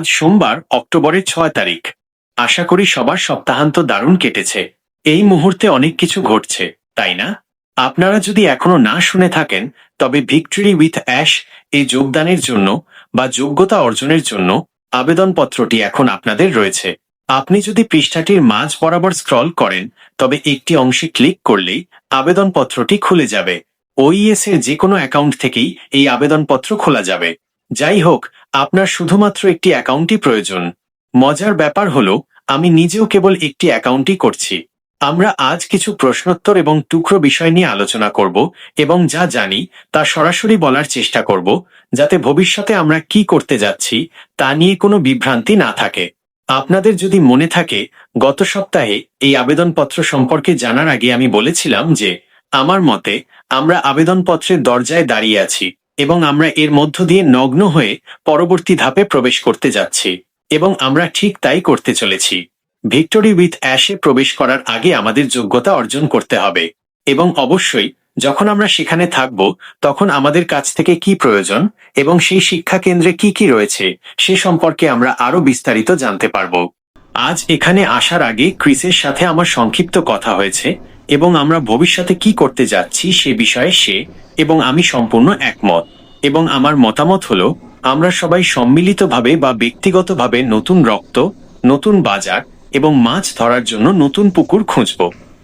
আজ সোমবার, অক্টোবরের ছয় তারিখ। আশা করি সবার সপ্তাহান্ত দারুণ কেটেছে। এই মুহূর্তে অনেক কিছু ঘটছে, তাই না? আপনারা যদি এখনও না শুনে থাকেন, তবে ভিক্টরি উইথ অ্যাশ এই যোগদানের জন্য বা যোগ্যতা অর্জনের জন্য আবেদনপত্রটি এখন আপনাদের রয়েছে। আপনি যদি পৃষ্ঠাটির মাঝ বরাবর স্ক্রল করেন, তবে একটি অংশে ক্লিক করলেই আবেদনপত্রটি খুলে যাবে। ওইএস এর যে কোনো অ্যাকাউন্ট থেকেই এই আবেদনপত্র খোলা যাবে। যাই হোক আপনার শুধুমাত্র একটি অ্যাকাউন্টই প্রয়োজন। মজার ব্যাপার হলো, আমি নিজেও কেবল একটি অ্যাকাউন্টই করছি। আমরা আজ কিছু প্রশ্নোত্তর এবং টুকরো বিষয় নিয়ে আলোচনা করব এবং যা জানি তা সরাসরি বলার চেষ্টা করব, যাতে ভবিষ্যতে আমরা কি করতে যাচ্ছি তা নিয়ে কোনো বিভ্রান্তি না থাকে। আপনাদের যদি মনে থাকে, গত সপ্তাহে এই আবেদনপত্র সম্পর্কে জানার আগে আমি বলেছিলাম যে, আমার মতে আমরা আবেদনপত্রের দরজায় দাঁড়িয়ে আছি। এবং আমরা এর মধ্য দিয়ে নগ্ন হয়ে পরবর্তী ধাপে প্রবেশ করতে যাচ্ছি। এবং আমরা ঠিক তাই করতে চলেছি। ভিক্টোরি উইথ অ্যাশে প্রবেশ করার আগে আমাদের যোগ্যতা অর্জন করতে হবে। এবং অবশ্যই, যখন আমরা সেখানে থাকব, তখন আমাদের কাছ থেকে কি প্রয়োজন এবং সেই শিক্ষা কেন্দ্রে কি কি রয়েছে, সে সম্পর্কে আমরা আরও বিস্তারিত জানতে পারব। আজ এখানে আসার আগে ক্রিসের সাথে আমার সংক্ষিপ্ত কথা হয়েছে এবং আমরা ভবিষ্যতে কি করতে যাচ্ছি সে বিষয়ে সে এবং আমি সম্পূর্ণ একমত। এবং আমার মতামত হলো, আমরা সবাই সম্মিলিতভাবে বা ব্যক্তিগতভাবে নতুন রক্ত, নতুন বাজার এবং মাছ ধরার জন্য নতুন পুকুর খুঁজব।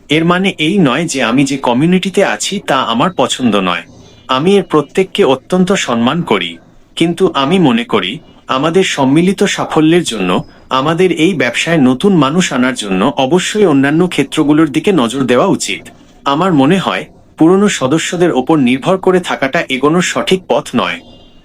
এর মানে এই নয় যে আমি যে কমিউনিটিতে আছি তা আমার পছন্দ নয়। আমি এর প্রত্যেককে অত্যন্ত সম্মান করি। কিন্তু আমি মনে করি আমাদের সম্মিলিত সাফল্যের জন্য, আমাদের এই ব্যবসায় নতুন মানুষ আনার জন্য অবশ্যই অন্যান্য ক্ষেত্রগুলোর দিকে নজর দেওয়া উচিত। আমার মনে হয়, পুরনো সদস্যদের ওপর নির্ভর করে থাকাটা এগোনোর সঠিক পথ নয়।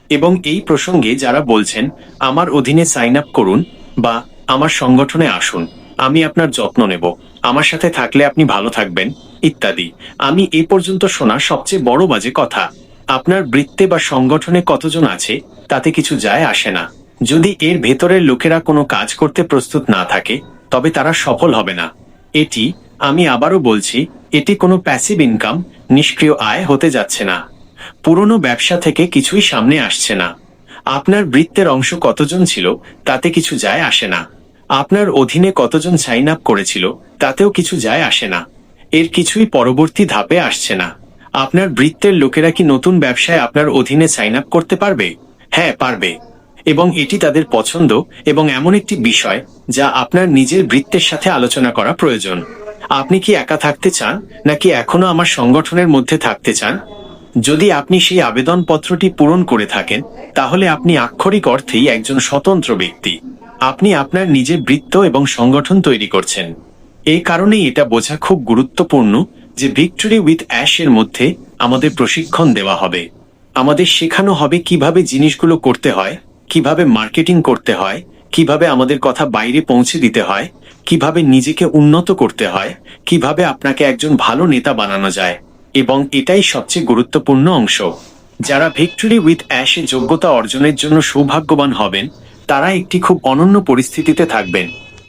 এবং এই প্রসঙ্গে যারা বলছেন, আমার অধীনে সাইন আপ করুন বা আমার সংগঠনে আসুন, আমি আপনার যত্ন নেব, আমার সাথে থাকলে আপনি ভালো থাকবেন, ইত্যাদি। আমি এ পর্যন্ত শোনা সবচেয়ে বড় বাজে কথা। আপনার বৃত্তে বা সংগঠনে কতজন আছে, তাতে কিছু যায় আসে না। যদি এর ভেতরের লোকেরা কোনো কাজ করতে প্রস্তুত না থাকে, তবে তারা সফল হবে না। এটি, আমি আবারও বলছি, এটি কোনো প্যাসিভ ইনকাম নিষ্ক্রিয় আয় হতে যাচ্ছে না। পুরনো ব্যবসা থেকে কিছুই সামনে আসছে না। আপনার বৃত্তের অংশ কতজন ছিল, তাতে কিছু যায় আসে না। আপনার অধীনে কতজন সাইন আপ করেছিল, তাতেও কিছু যায় আসে না। এর কিছুই পরবর্তী ধাপে আসছে না। আপনার বৃত্তের লোকেরা কি নতুন ব্যবসায় আপনার অধীনে সাইন আপ করতে পারবে? হ্যাঁ পারবে। এবং এটি তাদের পছন্দ এবং এমন একটি বিষয় যা আপনার নিজের বৃত্তের সাথে আলোচনা করা প্রয়োজন। আপনি কি একা থাকতে চান, নাকি এখনও আমার সংগঠনের মধ্যে থাকতে চান? যদি আপনি সেই আবেদনপত্রটি পূরণ করে থাকেন, তাহলে আপনি আক্ষরিক অর্থেই একজন স্বতন্ত্র ব্যক্তি। আপনি আপনার নিজের বৃত্ত এবং সংগঠন তৈরি করছেন। এই কারণেই এটা বোঝা খুব গুরুত্বপূর্ণ যে ভিক্টোরি উইথ অ্যাশ এর মধ্যে আমাদের প্রশিক্ষণ দেওয়া হবে। আমাদের শেখানো হবে কীভাবে জিনিসগুলো করতে হয় কীভাবে মার্কেটিং করতে হয়, কীভাবে আমাদের কথা বাইরে পৌঁছে দিতে হয়, কীভাবে নিজেকে উন্নত করতে হয়, কীভাবে আপনাকে একজন ভালো নেতা বানানো যায়, এবং এটাই সবচেয়ে গুরুত্বপূর্ণ অংশ। যারা ভিক্টোরি উইথ অ্যাশে যোগ্যতা অর্জনের জন্য সৌভাগ্যবান হবেন, তারা একটি খুব অনন্য পরিস্থিতিতে থাকবেন।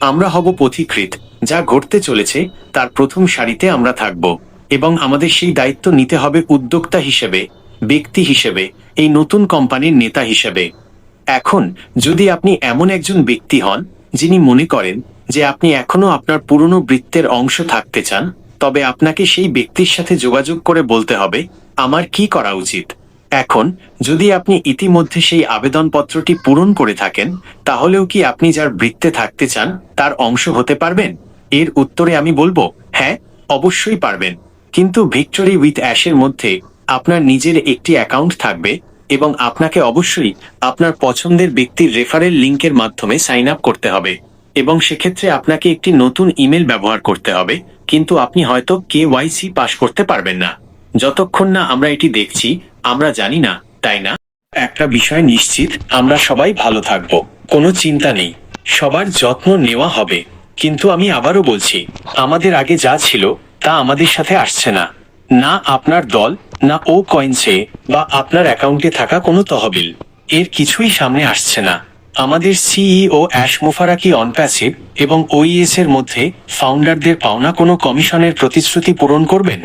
আমরা হব পথিকৃত যা ঘটতে চলেছে, তার প্রথম সারিতে আমরা থাকব, এবং আমাদের সেই দায়িত্ব নিতে হবে উদ্যোক্তা হিসেবে, ব্যক্তি হিসেবে, এই নতুন কোম্পানির নেতা হিসেবে। এখন যদি আপনি এমন একজন ব্যক্তি হন, যিনি মনে করেন যে আপনি এখনও আপনার পুরনো বৃত্তের অংশ থাকতে চান, তবে আপনাকে সেই ব্যক্তির সাথে যোগাযোগ করে বলতে হবে, আমার কি করা উচিত? এখন, যদি আপনি ইতিমধ্যে সেই আবেদনপত্রটি পূরণ করে থাকেন, তাহলেও কি আপনি যার বৃত্তে থাকতে চান, তার অংশ হতে পারবেন? এর উত্তরে আমি বলব হ্যাঁ অবশ্যই পারবেন। কিন্তু ভিক্টোরি উইথ অ্যাশের মধ্যে আপনার নিজের একটি অ্যাকাউন্ট থাকবে এবং আপনাকে অবশ্যই আপনার পছন্দের ব্যক্তির রেফারেল লিঙ্কের মাধ্যমে সাইন আপ করতে হবে। এবং সেক্ষেত্রে আপনাকে একটি নতুন ইমেল ব্যবহার করতে হবে, কিন্তু আপনি হয়তো কে ওয়াইসি পাশ করতে পারবেন না। যতক্ষণ না আমরা এটি দেখছি, আমরা জানি না, তাই না? একটা বিষয় নিশ্চিত, আমরা সবাই ভালো থাকব, কোনো চিন্তা নেই, সবার যত্ন নেওয়া হবে। কিন্তু আমি আবারও বলছি, আমাদের আগে যা ছিল, তা আমাদের সাথে আসছে না। না আপনার দল, না ও কয়েন্সে বা আপনার অ্যাকাউন্টে থাকা কোনো তহবিল। এর কিছুই সামনে আসছে না। আমাদের সিইও অ্যাশ মুফারাকি অনপ্যাসিভ এবং ওইএস এর মধ্যে ফাউন্ডারদের পাওনা কোনো কমিশনের প্রতিশ্রুতি পূরণ করবেন?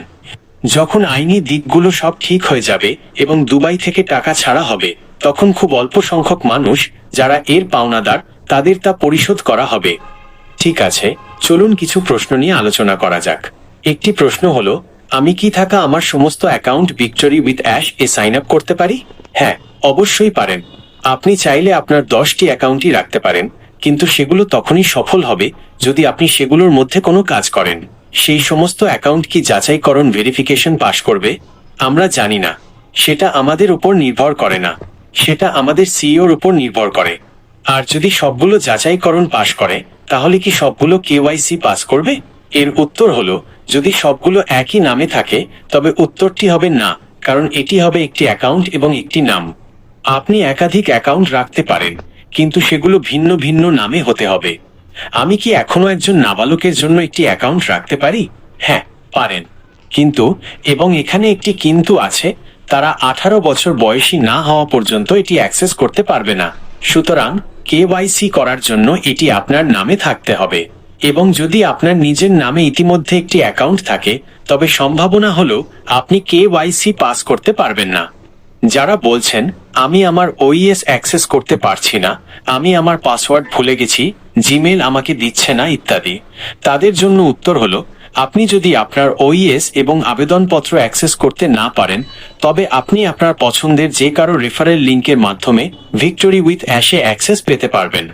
যখন আইনি দিকগুলো সব ঠিক হয়ে যাবে এবং দুবাই থেকে টাকা ছাড়া হবে, তখন খুব অল্প সংখ্যক মানুষ যারা এর পাওনাদার, তাদের তা পরিশোধ করা হবে। ঠিক আছে, চলুন কিছু প্রশ্ন নিয়ে আলোচনা করা যাক। একটি প্রশ্ন হলো আমি কি থাকা আমার সমস্ত অ্যাকাউন্ট ভিক্টোরি উইথ অ্যাশ এ সাইন আপ করতে পারি? হ্যাঁ অবশ্যই পারেন। আপনি চাইলে আপনার দশটি অ্যাকাউন্টই রাখতে পারেন, কিন্তু সেগুলো তখনই সফল হবে যদি আপনি সেগুলোর মধ্যে কোনো কাজ করেন। সেই সমস্ত অ্যাকাউন্ট কি যাচাইকরণ ভেরিফিকেশন পাশ করবে? আমরা জানি না। সেটা আমাদের উপর নির্ভর করে না। সেটা আমাদের সিইওর উপর নির্ভর করে। আর যদি সবগুলো যাচাইকরণ পাশ করে, তাহলে কি সবগুলো কেওয়াইসি পাস করবে? এর উত্তর হলো যদি সবগুলো একই নামে থাকে, তবে উত্তরটি হবে না, কারণ এটি হবে একটি অ্যাকাউন্ট এবং একটি নাম। আপনি একাধিক অ্যাকাউন্ট রাখতে পারেন, কিন্তু সেগুলো ভিন্ন ভিন্ন নামে হতে হবে। আমি কি এখনও একজন নাবালকের জন্য একটি অ্যাকাউন্ট রাখতে পারি? হ্যাঁ পারেন। কিন্তু, এবং এখানে একটি কিন্তু আছে, তারা আঠারো বছর বয়সী না হওয়া পর্যন্ত এটি অ্যাক্সেস করতে পারবে না। সুতরাং কেওয়াইসি করার জন্য এটি আপনার নামে থাকতে হবে। এবং যদি আপনার নিজের নামে ইতিমধ্যে একটি অ্যাকাউন্ট থাকে, তবে সম্ভাবনা হলো আপনি কেওয়াইসি পাস করতে পারবেন না। যারা বলছেন, আমি আমার ওইএস অ্যাক্সেস করতে পারছি না, আমি আমার পাসওয়ার্ড ভুলে গেছি জিমেল আমাকে দিচ্ছে না, ইত্যাদি, তাদের জন্য উত্তর হলো, আপনি যদি আপনার ওইএস এবং আবেদনপত্র অ্যাক্সেস করতে না পারেন, তবে আপনি আপনার পছন্দের যে কারও রেফারেল লিঙ্কের মাধ্যমে ভিক্টোরি উইথ অ্যাশে অ্যাক্সেস পেতে পারবেন।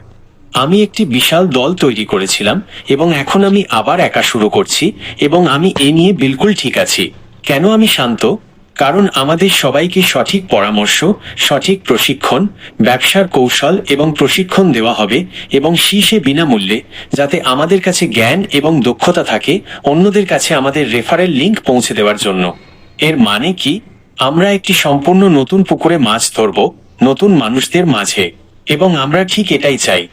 আমি একটি বিশাল দল তৈরি করেছিলাম এবং এখন আমি আবার একা শুরু করছি এবং আমি এ নিয়ে বিলকুল ঠিক আছি। কেন আমি শান্ত? কারণ আমাদের সবাইকে সঠিক পরামর্শ, সঠিক প্রশিক্ষণ, ব্যবসার কৌশল এবং প্রশিক্ষণ দেওয়া হবে এবং শীর্ষে বিনামূল্যে যাতে আমাদের কাছে জ্ঞান এবং দক্ষতা থাকে অন্যদের কাছে আমাদের রেফারেল লিংক পৌঁছে দেওয়ার জন্য। এর মানে কি? আমরা একটি সম্পূর্ণ নতুন পুকুরে মাছ ধরব, নতুন মানুষদের মাঝে, এবং আমরা ঠিক এটাই চাই।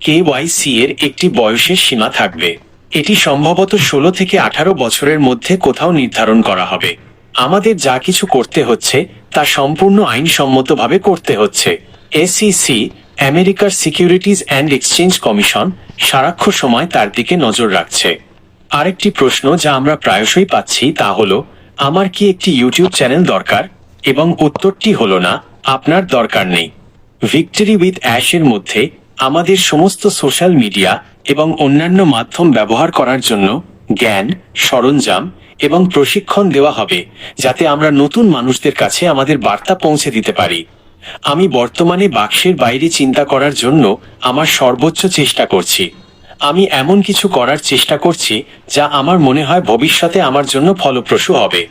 কেওয়াইসি এর একটি বয়সের সীমা থাকবে। এটি সম্ভবত ষোলো থেকে আঠারো বছরের মধ্যে কোথাও নির্ধারণ করা হবে। আমাদের যা কিছু করতে হচ্ছে, তা সম্পূর্ণ আইনসম্মতভাবে করতে হচ্ছে। এসিসি আমেরিকার সিকিউরিটিজ অ্যান্ড এক্সচেঞ্জ কমিশন সারাক্ষ সময় তার দিকে নজর রাখছে। আরেকটি প্রশ্ন যা আমরা প্রায়শই পাচ্ছি তা হলো, আমার কি একটি ইউটিউব চ্যানেল দরকার? এবং উত্তরটি হলো না, আপনার দরকার নেই। ভিক্টরি উইথ অ্যাশের মধ্যে আমাদের সমস্ত সোশ্যাল মিডিয়া এবং অন্যান্য মাধ্যম ব্যবহার করার জন্য জ্ঞান, সরঞ্জাম এবং প্রশিক্ষণ দেওয়া হবে, যাতে আমরা নতুন মানুষদের কাছে আমাদের বার্তা পৌঁছে দিতে পারি। আমি বর্তমানে বাক্সের বাইরে চিন্তা করার জন্য আমার সর্বোচ্চ চেষ্টা করছি। আমি এমন কিছু করার চেষ্টা করছি, যা আমার মনে হয় ভবিষ্যতে আমার জন্য ফলপ্রসূ হবে।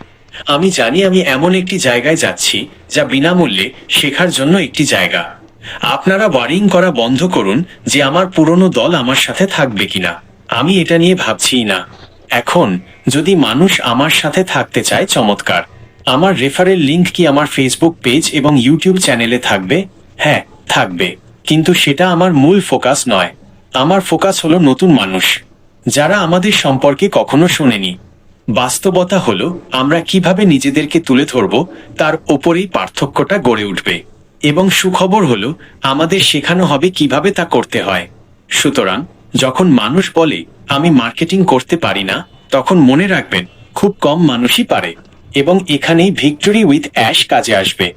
আমি জানি আমি এমন একটি জায়গায় যাচ্ছি, যা বিনামূল্যে শেখার জন্য একটি জায়গা। আপনারা ওয়ারিং করা বন্ধ করুন যে আমার পুরনো দল আমার সাথে থাকবে কিনা। আমি এটা নিয়ে ভাবছিই না। এখন, যদি মানুষ আমার সাথে থাকতে চায়, চমৎকার। আমার রেফারেল লিংক কি আমার ফেসবুক পেজ এবং ইউটিউব চ্যানেলে থাকবে? হ্যাঁ থাকবে। কিন্তু সেটা আমার মূল ফোকাস নয়। আমার ফোকাস হলো নতুন মানুষ। যারা আমাদের সম্পর্কে কখনো শোনেনি। বাস্তবতা হলো, আমরা কীভাবে নিজেদেরকে তুলে ধরব, তার ওপরেই পার্থক্যটা গড়ে উঠবে। এবং সুখবর হল, আমাদের শেখানো হবে কীভাবে তা করতে হয়। সুতরাং, যখন মানুষ বলে, আমি মার্কেটিং করতে পারি না, তখন মনে রাখবেন, খুব কম মানুষই পারে এবং এখানেই ভিক্টরি উইথ অ্যাশ কাজে আসবে।